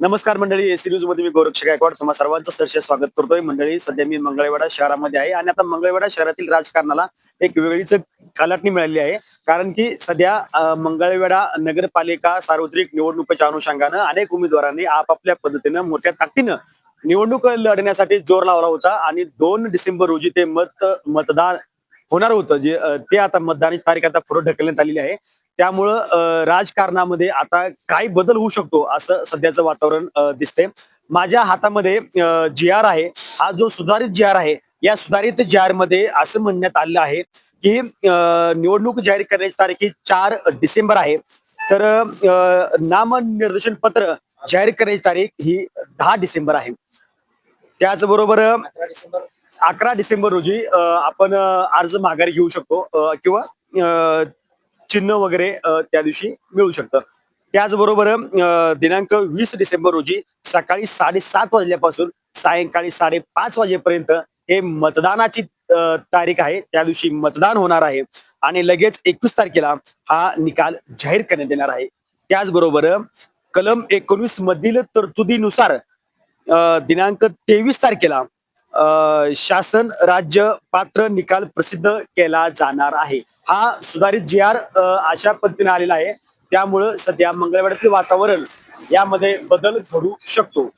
नमस्कार मंडळी एसी न्यूजमध्ये मी गोरक्ष गायकवाड. तुम्हा सर्वांचं सरसे स्वागत करतोय. मंडळी सध्या मी मंगळवाडा शहरामध्ये आहे आणि आता मंगळवाडा शहरातील राजकारणाला एक वेगळीच कालाटणी मिळाली आहे. कारण की सध्या मंगळवेडा नगरपालिका सार्वत्रिक निवडणुकीच्या अनुषंगानं अनेक उमेदवारांनी आपापल्या पद्धतीनं मोठ्या ताकदीनं निवडणूक लढण्यासाठी जोर लावला होता. आणि दोन डिसेंबर रोजी ते मत मतदान होणार होतं. जे ते आता मतदानाची तारीख आता पुढे ढकलण्यात आलेली आहे. त्यामुळं राजकारणामध्ये आता काय बदल होऊ शकतो असं सध्याचं वातावरण अं, दिसतंय. माझ्या हातामध्ये जी आर आहे. हा जो सुधारित जी आर आहे या सुधारित जी आरमध्ये असं म्हणण्यात आलेलं आहे की निवडणूक जाहीर करण्याची तारीख ही चार डिसेंबर आहे. तर अं, नामनिर्देशन पत्र जाहीर करण्याची तारीख ही दहा डिसेंबर आहे. त्याचबरोबर अकरा डिसेंबर रोजी आपण अर्ज माघारी घेऊ शकतो किंवा अं, चिन्ह वगैरे त्या दिवशी मिळू शकतं. त्याचबरोबर अं, दिनांक वीस डिसेंबर रोजी सकाळी साडेसात वाजल्यापासून सायंकाळी साडेपाच वाजेपर्यंत हे मतदानाची तारीख आहे. त्या दिवशी मतदान होणार आहे. आणि लगेच एकवीस तारखेला हा निकाल जाहीर करण्यात येणार आहे. त्याचबरोबर कलम एकोणीस मधील तरतुदीनुसार दिनांक तेवीस तारखेला शासन राज्य पात्र निकाल प्रसिद्ध केला जाणार आहे. हा सुधारित जी आर अशा पद्धतीने आलेला आहे. त्यामुळं सध्या मंगळवाड्यातील वातावरण यामध्ये बदल घडू शकतो.